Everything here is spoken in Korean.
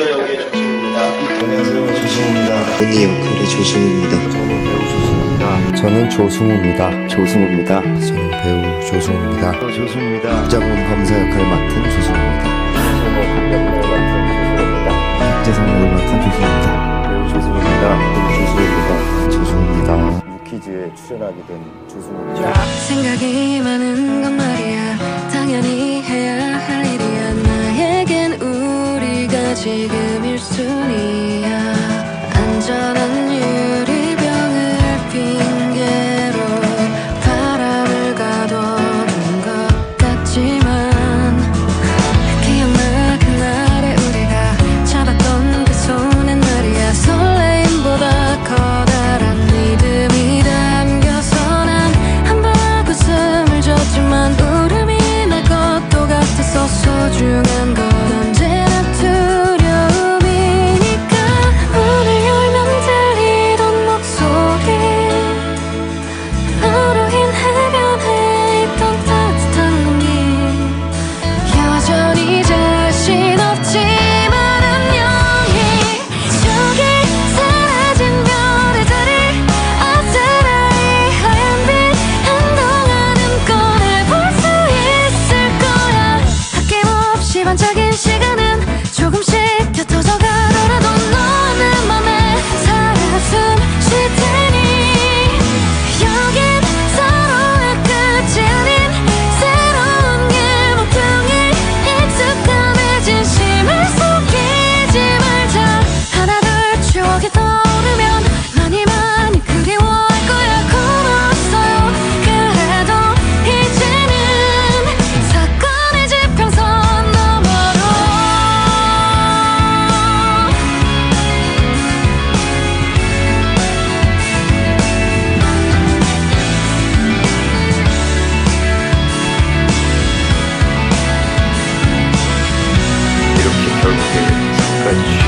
조승우입니다. 안녕하세요, 조승우입니다. 언니 역할의 조승우입니다. 저는 배우 조승우입니다. 저는 조승우입니다. 조승우입니다. 저는 배우 조승우입니다. 조승우입니다. 부자본 검사 역할 맡은 조승우입니다. 역을 맡은 조승우입니다. 배우 조승우입니다. 배우 조승우입니다. 조승우입니다. 유퀴즈에 출연하게 된 조승우입니다. 생각이 많은 건 말이야 지금 1순위야. 안전한 Average.